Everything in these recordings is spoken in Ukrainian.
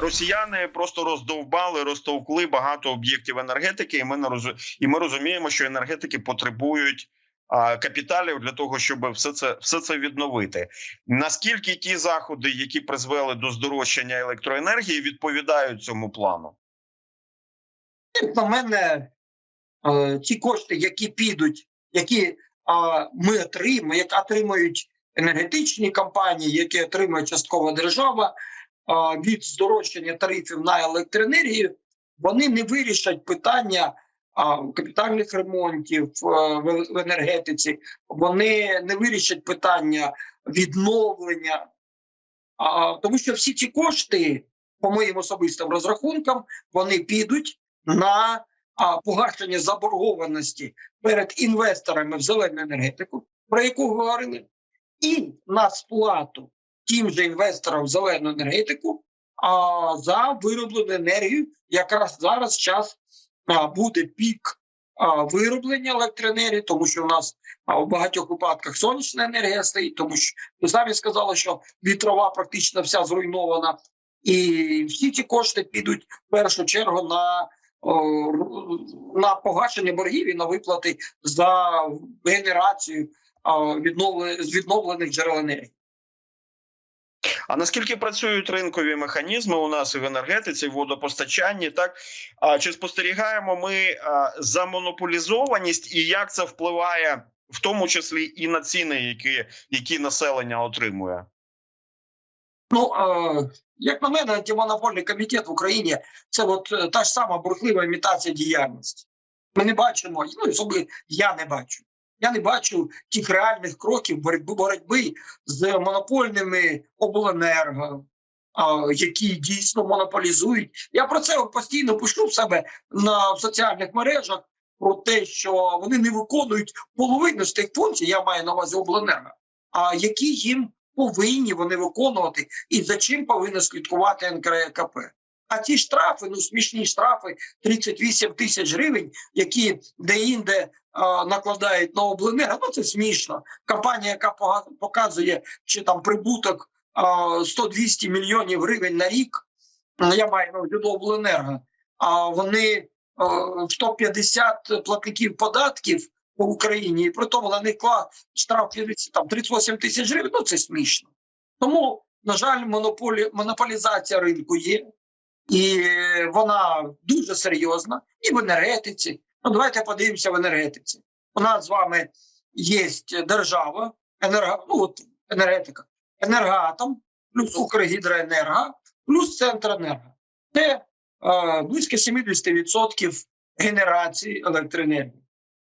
Росіяни просто роздовбали, розтовкли багато об'єктів енергетики, і ми не розу- і ми розуміємо, що енергетики потребують капіталів для того, щоб все це все це відновити. Наскільки ті заходи, які призвели до здорожчання електроенергії, відповідають цьому плану? На мене, ті кошти, які підуть, які ми отримаємо, які отримають енергетичні компанії, які отримує часткова держава від здорожчання тарифів на електроенергію, вони не вирішать питання капітальних ремонтів е, в, в енергетиці, вони не вирішать питання відновлення, тому що всі ці кошти, по моїм особистим розрахункам, вони підуть на погашення заборгованості перед інвесторами в зелену енергетику, про яку говорили, і на сплату тим же інвесторам в зелену енергетику а, за вироблену енергію. Якраз зараз час буде пік вироблення електроенергії, тому що у нас у багатьох випадках сонячна енергія стоїть, тому що ви самі сказали, що вітрова практично вся зруйнована, і всі ці кошти підуть в першу чергу на на погашення боргів і на виплати за генерацію відновлених джерел енергії. А наскільки працюють ринкові механізми у нас і в енергетиці, в водопостачанні? Так а чи спостерігаємо ми за монополізованість і як це впливає, в тому числі і на ціни, які, які населення отримує? Ну як на мене, антимонопольний комітет в Україні це от е, та ж сама бурхлива імітація діяльності. Ми не бачимо, ну особливо я не бачу. Я не бачу тих реальних кроків боротьби боротьби з монопольними обленерго, які дійсно монополізують. Я про це постійно пишу в себе на в соціальних мережах про те, що вони не виконують половину з тих функцій, я маю на увазі обленерго, а які їм повинні вони виконувати, і за чим повинно слідкувати НКРКП. А ті штрафи, ну смішні штрафи 38 тисяч гривень, які де-інде е, накладають на обленерго, ну це смішно. Компанія, яка показує, що там прибуток е, 100-200 мільйонів гривень на рік, е, я маю на увазі до обленерго, а вони е, 150 платників податків по Україні, і при тому на них штраф 50, там 38 тисяч гривень, ну це смішно. Тому, на жаль, монополі, монополізація ринку є, і вона дуже серйозна і в енергетиці. Ну, давайте подивимося в енергетиці. У нас з вами є держава, енерго, ну, от, енергетика, енергоатом, плюс Укргідроенерго, плюс Центренерго. Це е, близько 70% генерації електроенергії.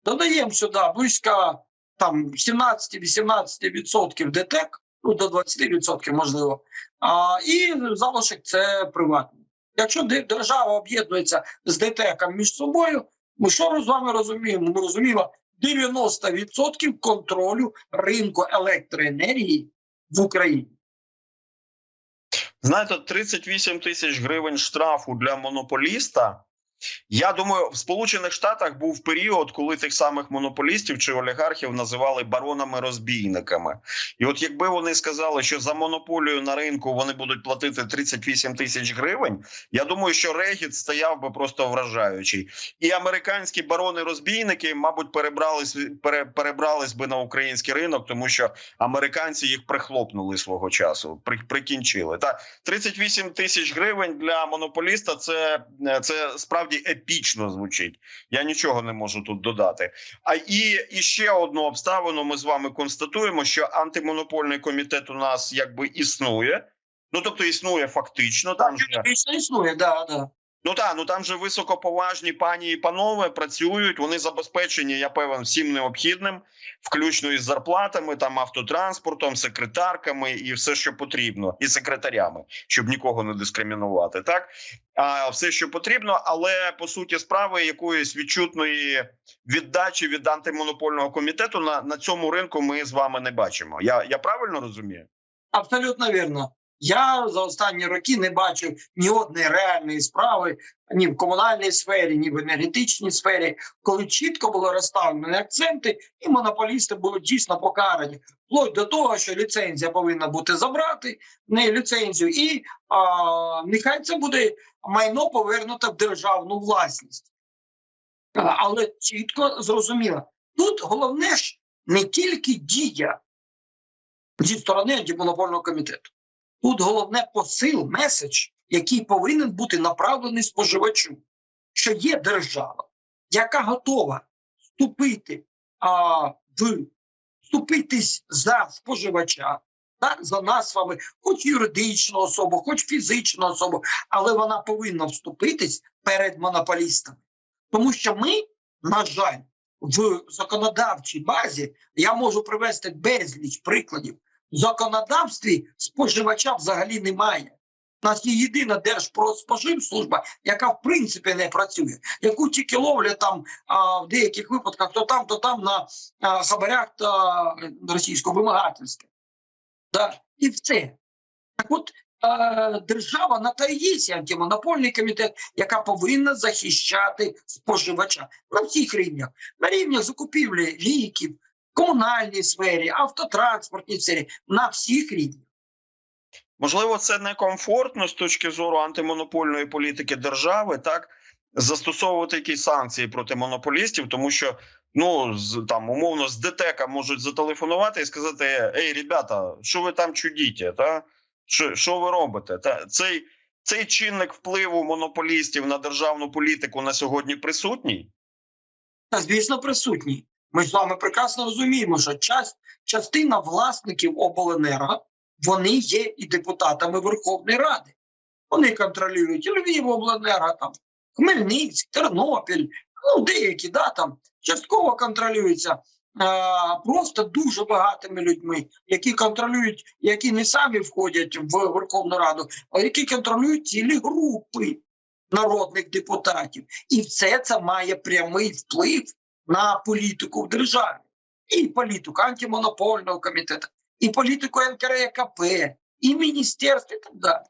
Додаємо сюди близько там 17-18% ДТЕК, ну до 20% можливо. А, і залишок це приватні. Якщо держава об'єднується з ДТЕКом між собою, ми що з вами розуміємо? Ми розуміємо 90% контролю ринку електроенергії в Україні. Знаєте, 38 тисяч гривень штрафу для монополіста. Я думаю, в Сполучених Штатах був період, коли тих самих монополістів чи олігархів називали баронами-розбійниками. І от якби вони сказали, що за монополію на ринку вони будуть платити 38 тисяч гривень, я думаю, що регіт стояв би просто вражаючий. І американські барони-розбійники, мабуть, перебрались пере, перебрались би на український ринок, тому що американці їх прихлопнули свого часу, при, прикінчили. Та 38 тисяч гривень для монополіста це, це справді епічно звучить. Я нічого не можу тут додати. А і, і ще одну обставину ми з вами констатуємо, що антимонопольний комітет у нас якби існує. Ну тобто існує фактично. Там же існує, да, да. Ну так, ну там же високоповажні пані і панове працюють. Вони забезпечені, я певен, всім необхідним, включно із зарплатами, там автотранспортом, секретарками і все, що потрібно, і секретарями, щоб нікого не дискримінувати. Так а все, що потрібно, але по суті справи якоїсь відчутної віддачі від антимонопольного комітету на, на цьому ринку ми з вами не бачимо. Я, я правильно розумію? Абсолютно вірно. Я за останні роки не бачив ні одної реальної справи ні в комунальній сфері, ні в енергетичній сфері, коли чітко було розставлені акценти, і монополісти були дійсно покарані, вплоть до того, що ліцензія повинна бути забрати, не ліцензію, і а, нехай це буде майно повернуте в державну власність. Але чітко зрозуміло, тут головне ж не тільки дія зі сторони антимонопольного комітету. Тут головне посил, меседж, який повинен бути направлений споживачу, що є держава, яка готова вступити а, в вступитись за споживача, так, за нас вами, хоч юридичну особу, хоч фізичну особу, але вона повинна вступитись перед монополістами. Тому що ми, на жаль, в законодавчій базі я можу привести безліч прикладів. Законодавстві споживача взагалі немає. У нас є єдина Держпродспоживслужба, яка в принципі не працює, яку тільки ловлять там а, в деяких випадках то там, то там на а, хабарях та російського вимагательства. Да. І все. Так от е, держава на та є антимонопольний комітет, яка повинна захищати споживача на всіх рівнях, на рівні закупівлі ліків, комунальній сфері, автотранспортній сфері, на всіх рівнях. Можливо, це некомфортно з точки зору антимонопольної політики держави, так застосовувати якісь санкції проти монополістів, тому що ну з там умовно з ДТЕКа можуть зателефонувати і сказати: Ей, ребята, що ви там чудіте? Та що, що ви робите? Та цей, цей чинник впливу монополістів на державну політику на сьогодні присутній. Та, звісно, присутні. Ми з вами прекрасно розуміємо, що час, частина власників обленерго вони є і депутатами Верховної Ради. Вони контролюють і Львівобленерго, там, Хмельницький, Тернопіль, ну деякі да, там частково контролюються просто дуже багатими людьми, які контролюють, які не самі входять в Верховну Раду, а які контролюють цілі групи народних депутатів. І все це має прямий вплив на політику в державі, і політику антимонопольного комітету, і політику НКРКП, і міністерств, і так далі.